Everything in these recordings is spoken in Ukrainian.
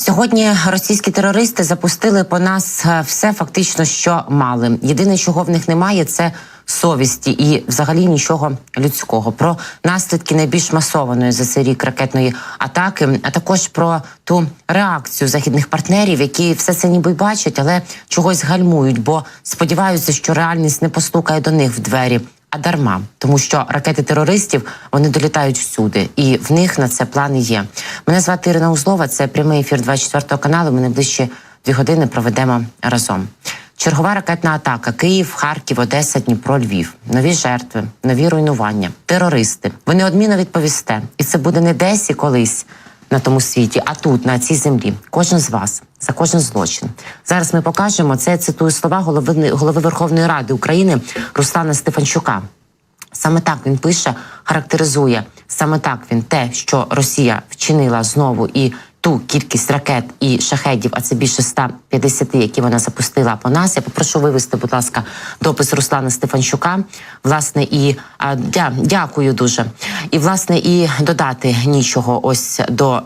Сьогодні російські терористи запустили по нас е, все фактично, що мали. Єдине, чого в них немає, це совісті і взагалі нічого людського. Про наслідки найбільш масованої за цей рік ракетної атаки, а також про ту реакцію західних партнерів, які все це ніби бачать, але чогось гальмують, бо сподіваються, що реальність не постукає до них в двері. А дарма, тому що ракети терористів вони долітають всюди, і в них на це плани є. Мене звати Ірина Узлова. Це прямий ефір 24 каналу. Ми найближчі дві години проведемо разом. Чергова ракетна атака: Київ, Харків, Одеса, Дніпро, Львів. Нові жертви, нові руйнування, терористи. Ви неодмінно відповісте, і це буде не десь і колись на тому світі, а тут, на цій землі. Кожен з вас за кожен злочин. Зараз ми покажемо це. Я цитую слова голови голови Верховної Ради України Руслана Стефанчука. Саме так він пише, характеризує саме так він те, що Росія вчинила знову і ту кількість ракет і шахедів, а це більше 150, які вона запустила по нас. Я попрошу вивести, будь ласка, допис Руслана Стефанчука. Власне, і а, дя, дякую дуже. І власне і додати нічого ось до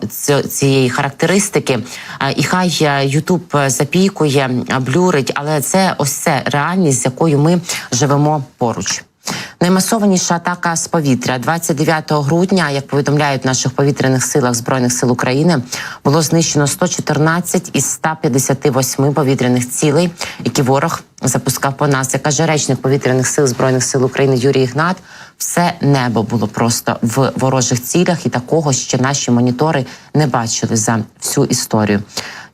цієї характеристики. А, І хай е, Ютуб запікує, блюрить, але це ось це реальність, з якою ми живемо поруч. Наймасованіша атака з повітря 29 грудня, як повідомляють в наших повітряних силах збройних сил України, було знищено 114 із 158 повітряних цілей, які ворог запускав по нас. Як каже речник повітряних сил збройних сил України Юрій Ігнат, все небо було просто в ворожих цілях, і такого ще наші монітори не бачили за всю історію.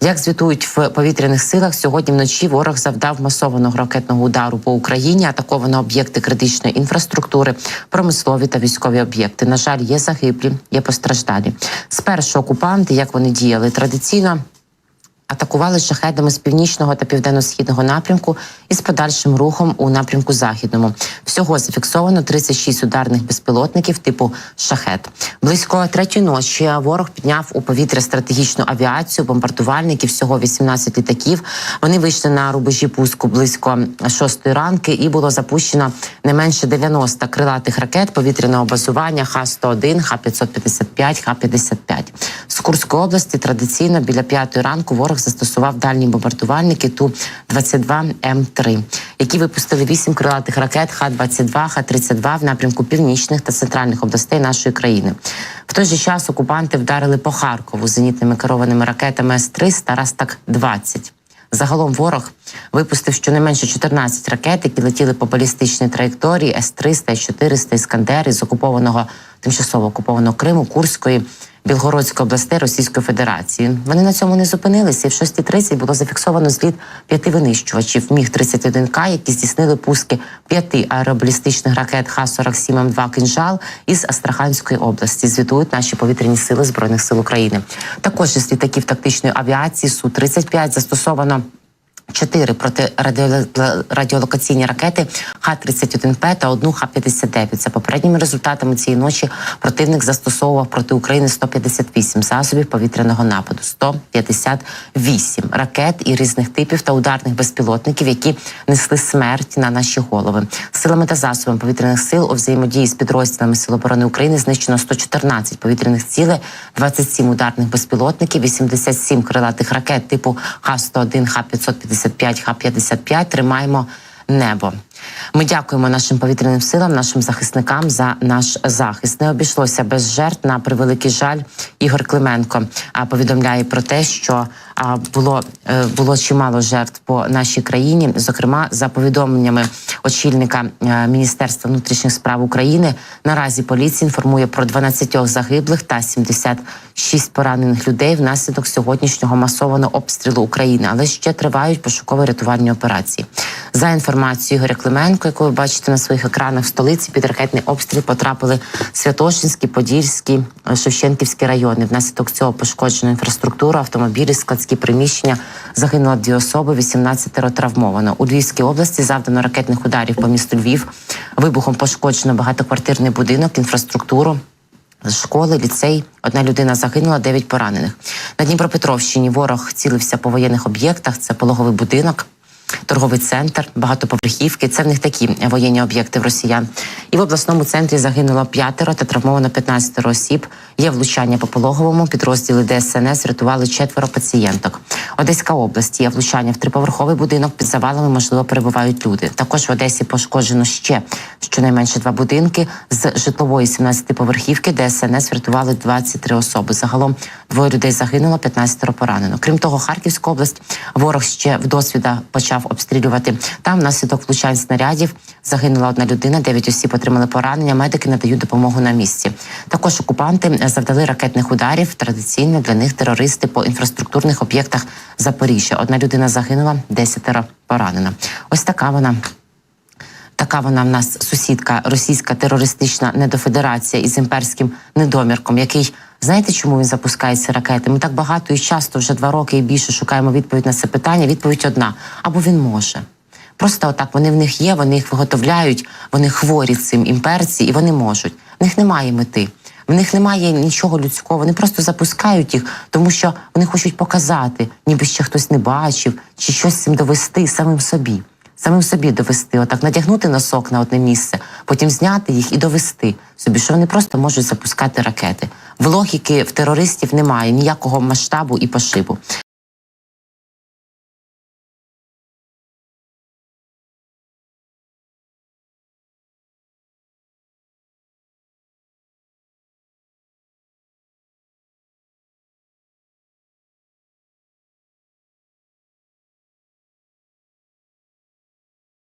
Як звітують в повітряних силах, сьогодні вночі ворог завдав масованого ракетного удару по Україні, атаковано об'єкти критичної інфраструктури, промислові та військові об'єкти. На жаль, є загиблі, є постраждалі. Спершу окупанти, як вони діяли традиційно. Атакували шахедами з північного та південно-східного напрямку із подальшим рухом у напрямку західному. Всього зафіксовано 36 ударних безпілотників типу шахет. Близько третьої ночі ворог підняв у повітря стратегічну авіацію, бомбардувальників, всього 18 літаків. Вони вийшли на рубежі пуску близько 6 ранки, і було запущено не менше 90 крилатих ракет повітряного базування Х-101, Х-555, Х-55. Курської області традиційно біля п'ятої ранку ворог застосував дальні бомбардувальники Ту-22М3, які випустили вісім крилатих ракет Х-22, Х-32 в напрямку північних та центральних областей нашої країни. В той же час окупанти вдарили по Харкову зенітними керованими ракетами С-300 Растак-20. Загалом ворог випустив щонайменше 14 ракет, які летіли по балістичній траєкторії С-300, С-400, Іскандер із окупованого тимчасово окупованого Криму, Курської, Білгородської областей Російської Федерації. Вони на цьому не зупинилися. І в 6.30 було зафіксовано зліт п'яти винищувачів міг 31 к які здійснили пуски п'яти аеробалістичних ракет Х-47М2 «Кинжал» із Астраханської області. Звітують наші повітряні сили збройних сил України. Також із літаків тактичної авіації су 35 застосовано. Чотири протирадіолокаційні ракети Х-31П та одну Х-59. За попередніми результатами цієї ночі противник застосовував проти України 158 засобів повітряного нападу, 158 ракет і різних типів та ударних безпілотників, які несли смерть на наші голови. Силами та засобами повітряних сил у взаємодії з підрозділами Сил оборони України знищено 114 повітряних цілей, 27 ударних безпілотників, 87 крилатих ракет типу Х-101, Х-555, Х-55. Тримаємо небо. Ми дякуємо нашим повітряним силам, нашим захисникам за наш захист. Не обійшлося без жертв на превеликий жаль. Ігор Клименко повідомляє про те, що було, е, було чимало жертв по нашій країні. Зокрема, за повідомленнями очільника е, Міністерства внутрішніх справ України, наразі поліція інформує про 12 загиблих та 76 поранених людей внаслідок сьогоднішнього масованого обстрілу України, але ще тривають пошуково-рятувальні операції. За інформацією Ігоря Клименко, яку ви бачите на своїх екранах, в столиці під ракетний обстріл потрапили Святошинський, Подільський, е, Шевченківські райони. Внаслідок цього пошкоджено інфраструктуру, автомобілі, складські приміщення. Загинуло дві особи, 18 травмовано. У Львівській області завдано ракетних ударів по місту Львів. Вибухом пошкоджено багатоквартирний будинок, інфраструктуру. Школи, ліцей, одна людина загинула, дев'ять поранених. На Дніпропетровщині ворог цілився по воєнних об'єктах. Це пологовий будинок, торговий центр, багатоповерхівки. Це в них такі воєнні об'єкти в росіян. І в обласному центрі загинуло п'ятеро та травмовано 15 осіб. Є влучання по пологовому. Підрозділи ДСНС врятували четверо пацієнток. Одеська область є влучання в триповерховий будинок. Під завалами можливо перебувають люди. Також в Одесі пошкоджено ще щонайменше два будинки з житлової 17-поверхівки. ДСНС врятували 23 особи. Загалом двоє людей загинуло, 15 поранено. Крім того, Харківська область ворог ще в досвіда почав обстрілювати. Там внаслідок влучань снарядів загинула одна людина, дев'ять осіб отримали поранення. Медики надають допомогу на місці. Також окупанти завдали ракетних ударів. Традиційно для них терористи по інфраструктурних об'єктах Запоріжжя. Одна людина загинула, десятеро поранено. Ось така вона. Така вона в нас сусідка, російська терористична недофедерація із імперським недомірком, який знаєте, чому він запускає ці ракети? Ми так багато і часто, вже два роки і більше шукаємо відповідь на це питання. Відповідь одна: або він може. Просто отак вони в них є, вони їх виготовляють, вони хворі цим імперці, і вони можуть. В них немає мети. В них немає нічого людського. Вони просто запускають їх, тому що вони хочуть показати, ніби ще хтось не бачив, чи щось цим довести самим собі самим собі довести, отак надягнути носок на одне місце, потім зняти їх і довести собі, що вони просто можуть запускати ракети. Логіки в терористів немає ніякого масштабу і пошибу.